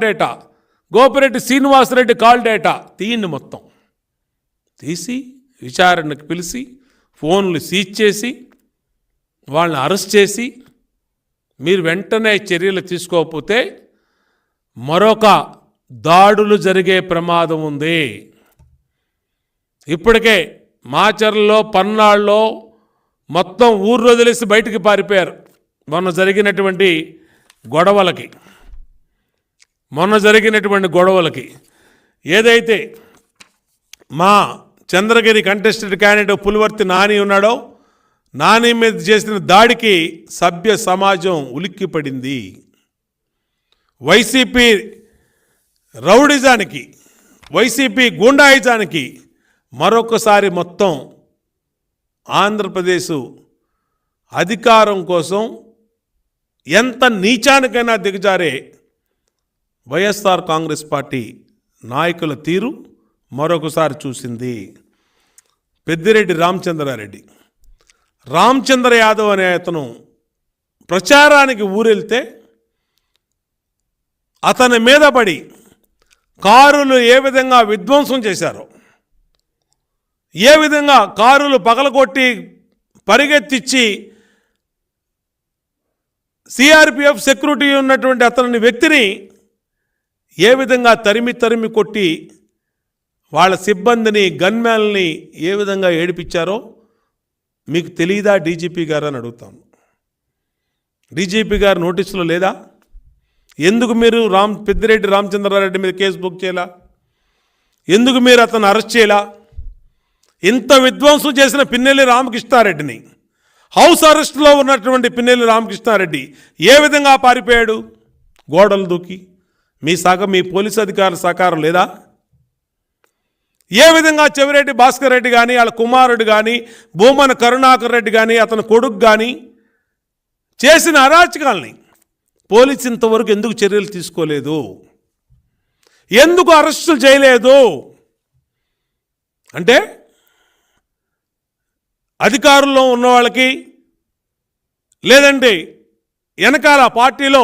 Data Gopireddy Srinivasareddy call data తీయండి మొత్తం. తీసి విచారణకు పిలిచి ఫోన్లు సీజ్ చేసి వాళ్ళని అరెస్ట్ చేసి మీరు వెంటనే చర్యలు తీసుకోకపోతే మరొక దాడులు జరిగే ప్రమాదం ఉంది. ఇప్పటికే మాచర్లలో పన్నాళ్ళలో మొత్తం ఊర్లో వదిలేసి బయటికి పారిపోయారు. మొన్న జరిగినటువంటి గొడవలకి. మొన్న జరిగినటువంటి గొడవలకి ఏదైతే మా చంద్రగిరి కంటెస్టెడ్ క్యాండిడేట్ పులివర్తి నాని ఉన్నాడో నాని మీద చేసిన దాడికి సభ్య సమాజం ఉలిక్కిపడింది. వైసీపీ రౌడిజానికి వైసీపీ గూండాయిజానికి మరొకసారి మొత్తం ఆంధ్రప్రదేశ్ అధికారం కోసం ఎంత నీచానికైనా దిగజారే వైఎస్ఆర్ కాంగ్రెస్ పార్టీ నాయకుల తీరు మరొకసారి చూసింది. పెద్దిరెడ్డి రామచంద్రారెడ్డి. రామచంద్ర యాదవ్ అనే అతను ప్రచారానికి ఊరెళ్తే అతని మీద పడి కారులు ఏ విధంగా విధ్వంసం చేశారో ఏ విధంగా కారులు పగలగొట్టి పరిగెత్తిచ్చి సిఆర్పిఎఫ్ సెక్యూరిటీ ఉన్నటువంటి అతని వ్యక్తిని ఏ విధంగా తరిమి తరిమి కొట్టి వాళ్ళ సిబ్బందిని గన్మ్యాన్ని ఏ విధంగా ఏడిపించారో మీకు తెలియదా డీజీపీ గారు అని అడుగుతాను డీజీపీ గారు నోటీసులో లేదా? ఎందుకు మీరు రామ్ పెద్దిరెడ్డి రామచంద్రారెడ్డి మీద కేసు బుక్ చేయాలా? ఎందుకు మీరు అతను అరెస్ట్ చేయాలా? ఇంత విధ్వంసం చేసిన పిన్నెల్లి రామకృష్ణారెడ్డిని హౌస్ అరెస్ట్లో ఉన్నటువంటి పిన్నెల్లి రామకృష్ణారెడ్డి ఏ విధంగా పారిపోయాడు? గోడలు దూకి మీ శాఖ మీ పోలీసు అధికారుల సహకారం లేదా? ఏ విధంగా చెవిరెడ్డి భాస్కర్ రెడ్డి కానీ వాళ్ళ కుమారుడు కానీ భూమన కరుణాకర్ రెడ్డి కానీ అతని కొడుకు కానీ చేసిన అరాచకాల్ని పోలీసు ఇంతవరకు ఎందుకు చర్యలు తీసుకోలేదు? ఎందుకు అరెస్టులు చేయలేదు? అంటే అధికారంలో ఉన్న వాళ్ళకి లేదంటే వెనకాల పార్టీలో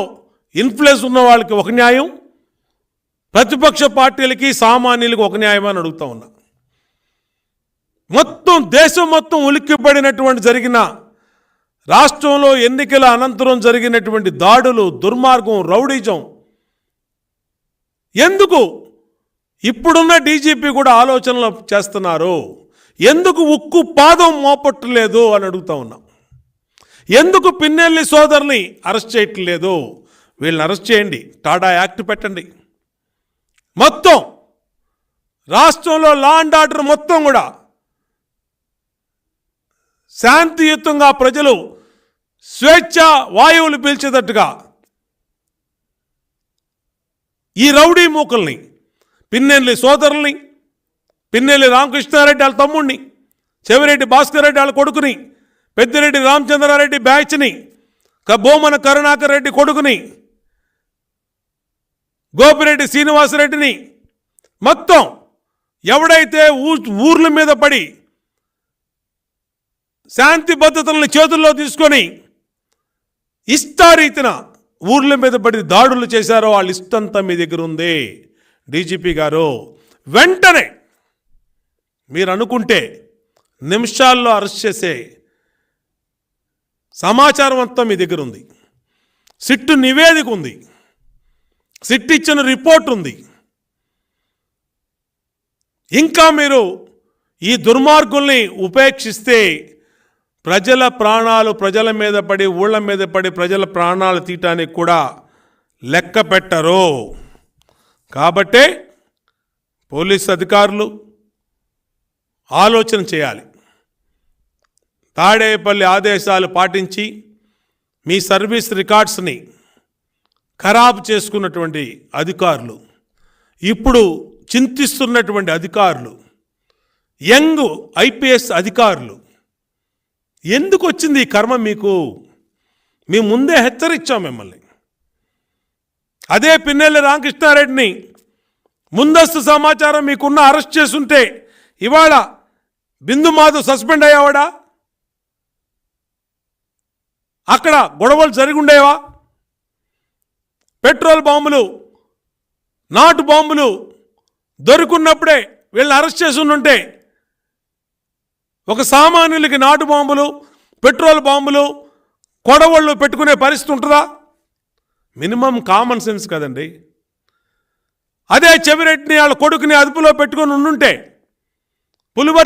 ఇన్ఫ్లుయెన్స్ ఉన్న వాళ్ళకి ఒక న్యాయం ప్రతిపక్ష పార్టీలకి సామాన్యులకి ఒక న్యాయమని అడుగుతా ఉన్నా. మొత్తం దేశం మొత్తం ఉలిక్కిపడినటువంటి జరిగిన రాష్ట్రంలో ఎన్నికల అనంతరం జరిగినటువంటి దాడులు దుర్మార్గం రౌడీజం ఎందుకు ఇప్పుడున్న డీజీపీ కూడా ఆలోచనలు చేస్తున్నారు? ఎందుకు ఉక్కు పాదం మోపట్టలేదు అని అడుగుతా ఉన్నాం. ఎందుకు పిన్నెల్లి సోదరుని అరెస్ట్ చేయట్లేదు? వీళ్ళని అరెస్ట్ చేయండి. టాటా యాక్ట్ పెట్టండి. మొత్తం. రాష్ట్రంలో లా అండ్ ఆర్డర్ మొత్తం కూడా. శాంతియుతంగా ప్రజలు స్వేచ్ఛ వాయువులు పీల్చేటట్టుగా. ఈ రౌడీ మూకల్ని పిన్నెల్లి సోదరుల్ని పిన్నెల్లి రామకృష్ణారెడ్డి వాళ్ళ తమ్ముడిని చెవిరెడ్డి భాస్కర్ రెడ్డి వాళ్ళ కొడుకుని పెద్దిరెడ్డి రామచంద్రారెడ్డి బ్యాచ్ని క- బోమన కరుణాకర్ రెడ్డి కొడుకుని గోపిరెడ్డి శ్రీనివాసరెడ్డిని మొత్తం ఎవడైతే ఊ ఊర్ల మీద పడి శాంతి భద్రతలను చేతుల్లో తీసుకొని ఇష్టారీతిన ఊర్ల మీద పడి దాడులు చేశారో వాళ్ళ ఇష్టంతా మీ దగ్గర ఉంది. డీజీపీ గారు వెంటనే మీరు అనుకుంటే నిమిషాల్లో అరెస్ట్ చేసే సమాచారం అంతా మీ దగ్గర ఉంది. సిట్టు నివేదిక ఉంది. సిట్ ఇచ్చిన రిపోర్ట్ ఉంది. ఇంకా మీరు ఈ దుర్మార్గుల్ని ఉపేక్షిస్తే ప్రజల ప్రాణాలు ప్రజల మీద పడి ఊళ్ళ మీద పడి ప్రజల ప్రాణాలు తీయటానికి కూడా లెక్క పెట్టరు. కాబట్టే పోలీస్ అధికారులు ఆలోచన చేయాలి. తాడేపల్లి ఆదేశాలు పాటించి మీ సర్వీస్ రికార్డ్స్ని ఖరాబు చేసుకున్నటువంటి అధికారులు ఇప్పుడు చింతిస్తున్నటువంటి అధికారులు యంగ్ ఐపీఎస్ అధికారులు ఎందుకు వచ్చింది ఈ కర్మ మీకు? మేము ముందే హెచ్చరించాం మిమ్మల్ని. అదే పిన్నెల్లి రామకృష్ణారెడ్డిని ముందస్తు సమాచారం మీకున్న అరెస్ట్ చేసుంటే ఇవాళ బిందు మాధవ్ సస్పెండ్ అయ్యావాడా? అక్కడ గొడవలు జరిగి ఉండేవా? పెట్రోల్ బాంబులు నాటు బాంబులు దొరుకున్నప్పుడే వీళ్ళని అరెస్ట్ చేసి ఉంటే ఒక సామాన్యులకి నాటు బాంబులు పెట్రోల్ బాంబులు కొడవళ్ళు పెట్టుకునే పరిస్థితి ఉంటుందా? మినిమం కామన్ సెన్స్ కదండి. అదే చెవిరెడ్డిని వాళ్ళ కొడుకుని అదుపులో పెట్టుకొని ఉండుంటే పులివర్తి